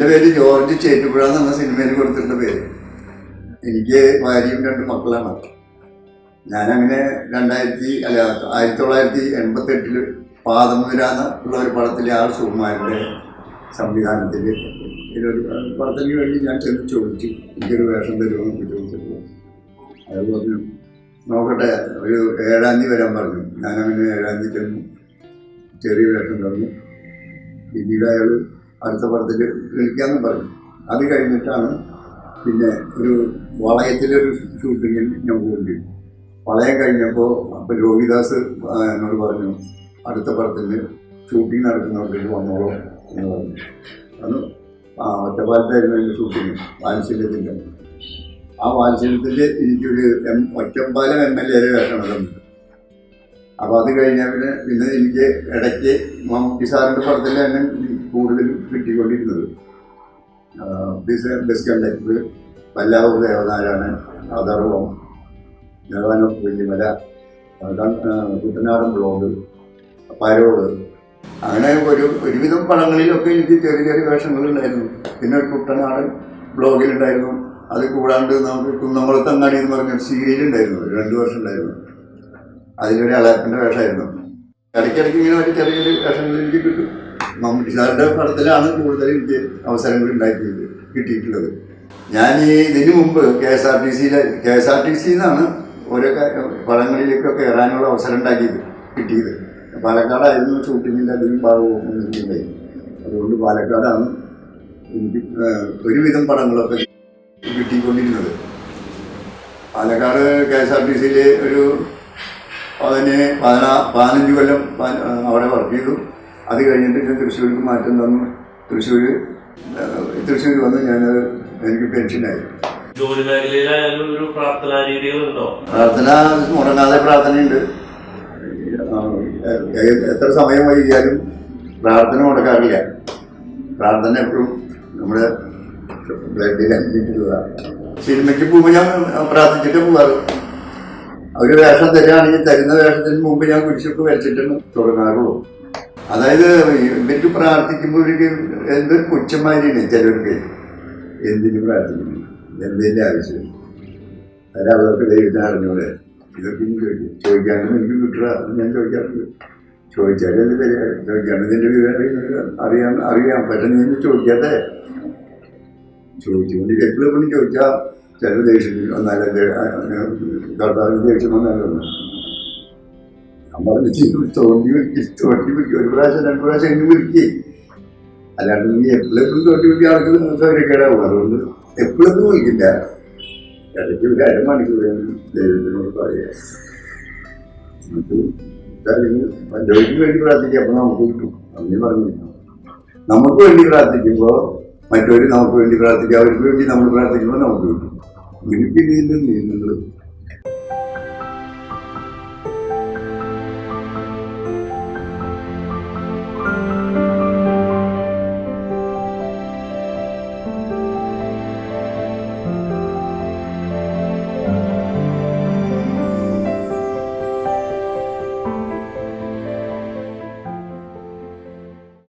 എന്റെ പേര് ജോർജ് ചേറ്റുപുഴ എന്ന സിനിമയിൽ കൊടുത്തിട്ടുള്ള പേര്. എനിക്ക് ഭാര്യയും രണ്ട് മക്കളാണ്. ഞാനങ്ങനെ രണ്ടായിരത്തി അല്ല ആയിരത്തി തൊള്ളായിരത്തി എൺപത്തി എട്ടിൽ പാദമുദ്ര എന്നുള്ള ഒരു പടത്തിലെ ആർ സുകുമാരന്റെ സംവിധാനത്തിൽ ഇതിലൊരു പടത്തിന് വേണ്ടി ഞാൻ ചെന്ന് ചോദിച്ചു. എനിക്കൊരു വേഷം തരുമെന്ന് ചോദിച്ചപ്പോൾ അത് പറഞ്ഞു നോക്കട്ടെ ഒരു ഏഴാം തീയതി വരാൻ പറഞ്ഞു. ഞാനങ്ങനെ ഏഴാം തീയതി ചെന്നു. ചെറിയ വേഷം തന്നു. പിന്നീട് അയാൾ അടുത്ത പടത്തിൽ വിളിക്കാമെന്ന് പറഞ്ഞു. അത് കഴിഞ്ഞിട്ടാണ് പിന്നെ ഒരു വളയത്തിലൊരു ഷൂട്ടിങ്ങിൽ ഞാൻ പോകേണ്ടി വളയം കഴിഞ്ഞപ്പോൾ അപ്പോൾ രോഹിദാസ് എന്നോട് പറഞ്ഞു അടുത്ത പടത്തിൽ ഷൂട്ടിംഗ് നടക്കുന്നവർക്ക് വന്നോളൂ എന്ന് പറഞ്ഞു. അത് ആ ഒറ്റപ്പാലത്തായിരുന്നു എന്റെ ഷൂട്ടിങ് വാത്സല്യത്തിന്റെ ആ വാത്സല്യത്തിൽ എനിക്കൊരു M Ottapalam M L A വേഷം തന്നത്. അപ്പോൾ അത് കഴിഞ്ഞാൽ പിന്നെ പിന്നെ എനിക്ക് ഇടയ്ക്ക് മമ്മൂട്ടി സാറിന്റെ പടത്തിൽ തന്നെ കൂടുതലും കിട്ടിക്കൊണ്ടിരുന്നത്. ആ, ബസ് ബസ് കണ്ടക്ടർ വല്ലാവൂർ ദേവനാരായണൻ അതർവം ജവാനോ പുല്ലിമല കുട്ടനാടൻ ബ്ലോഗ് പരോട് അങ്ങനെ ഒരു ഒരുവിധം പടങ്ങളിലൊക്കെ എനിക്ക് ചെറിയ ചെറിയ വേഷങ്ങളുണ്ടായിരുന്നു പിന്നെ ഒരു കുട്ടനാടൻ ബ്ലോഗിലുണ്ടായിരുന്നു അത് കൂടാണ്ട് നമുക്ക് കുന്നംകുളത്തങ്ങാടി എന്ന് പറഞ്ഞൊരു ഒരു രണ്ട് വർഷം ഉണ്ടായിരുന്നു. അതിലൊരു അളാപ്പിന്റെ വേഷമായിരുന്നു. ഇടയ്ക്കിടയ്ക്ക് ഇങ്ങനെ ഒരു ചെറിയ ചെറിയ വേഷങ്ങൾ എനിക്ക് കിട്ടും. മമ്മൂട്ടി സാറിന്റെ പടത്തിലാണ് കൂടുതൽ എനിക്ക് അവസരങ്ങൾ ഉണ്ടാക്കിയത് കിട്ടിയിട്ടുള്ളത്. ഞാൻ ഈ ഇതിനു മുമ്പ് കെ എസ് ആർ ടി സിയിലെ കെ എസ് ആർ ടി സിന്നാണ് ഓരോ പടങ്ങളിലേക്കൊക്കെ കയറാനുള്ള അവസരം ഉണ്ടാക്കിയത് കിട്ടിയത്. പാലക്കാടായിരുന്നു ഷൂട്ടിങ്ങിന്റെ അധികം ഭാഗവും എനിക്കുണ്ടായി അതുകൊണ്ട് പാലക്കാടാണ് എനിക്ക് ഒരുവിധം പടങ്ങളൊക്കെ കിട്ടിക്കൊണ്ടിരുന്നത്. Palakkad K S R T സിയിൽ ഒരു അതിന് പതിനാ പതിനഞ്ച് കൊല്ലം അവിടെ വർക്ക് ചെയ്തു. അത് കഴിഞ്ഞിട്ട് ഞാൻ തൃശ്ശൂർക്ക് മാറ്റം തന്നു. തൃശ്ശൂർ തൃശ്ശൂർ വന്ന് ഞാൻ എനിക്ക് പെൻഷനായി ജോലി മേഖലയിലായാലും ഒരു പ്രാർത്ഥനാ രീതികളുണ്ടോ? പ്രാർത്ഥന മുടങ്ങാതെ പ്രാർത്ഥനയുണ്ട്. എത്ര സമയം വൈകിയാലും പ്രാർത്ഥന മുടക്കാറില്ല. പ്രാർത്ഥന എപ്പോഴും നമ്മുടെ ബ്ലഡിൽ അഞ്ചിട്ടുള്ളതാണ് സിനിമയ്ക്ക് പോകുമ്പോൾ ഞാൻ പ്രാർത്ഥിച്ചിട്ട് പോകാറ് ഒരു വേഷം തരികയാണെങ്കിൽ തരുന്ന വേഷത്തിന് മുമ്പ് ഞാൻ കുരിശൊക്കെ വരച്ചിട്ടാണ് തുടങ്ങാറുള്ളൂ. അതായത് ഇവർക്ക് പ്രാർത്ഥിക്കുമ്പോൾ ഇവർക്ക് എന്തൊരു പുച്ഛമാരിയാണ് ചിലവർക്ക്. എന്തിനു പ്രാർത്ഥിക്കുന്നു? എന്തിന്റെ ആവശ്യം? അല്ലാതെ ദൈവത്തിന് അറിഞ്ഞൂടെ? ചോദിക്കും ചോദിക്കാണ്ട് എനിക്ക് കിട്ടുക ഞാൻ ചോദിക്കാറുണ്ട്. ചോദിച്ചാലേ തരിക ചോദിക്കാണ്ട് ഇതിന്റെ വിവരം അറിയാൻ അറിയാം. പക്ഷെ നീ ചോദിക്കാതെ ചോദിച്ചുകൊണ്ട് എപ്പോഴും ചോദിച്ചാൽ ചില ദേഷ്യത്തിൽ വന്നാലും കർത്താവിന് ദേഷ്യം വന്നാലോ പറഞ്ഞു ചെയ്തു തോണ്ടി വിളിക്കും തോണ്ടി വിളിക്കും. ഒരു പ്രാവശ്യം രണ്ട് പ്രാവശ്യം എന്നെ വിളിക്കേ. അല്ലാണ്ട് നീ എപ്പോഴും തോട്ടി വിളിക്കുക ആൾക്ക് സൗകര്യക്കേടാവും അതുകൊണ്ട് എപ്പോഴൊന്നും വിളിക്കില്ല. ഇടയ്ക്ക് ഒരു അരമണിക്കൂർ ദൈവത്തിനോട് പറയുക നമുക്ക് വേണ്ടി പ്രാർത്ഥിക്കുക അപ്പം നമുക്ക് കിട്ടും. അങ്ങനെ പറഞ്ഞു നമുക്ക് വേണ്ടി പ്രാർത്ഥിക്കുമ്പോൾ മറ്റവർ നമുക്ക് വേണ്ടി പ്രാർത്ഥിക്കുക അവർക്ക് വേണ്ടി നമ്മൾ പ്രാർത്ഥിക്കുമ്പോൾ നമുക്ക് കിട്ടും. നിനക്ക് നീന്തും നീന്തുന്നത്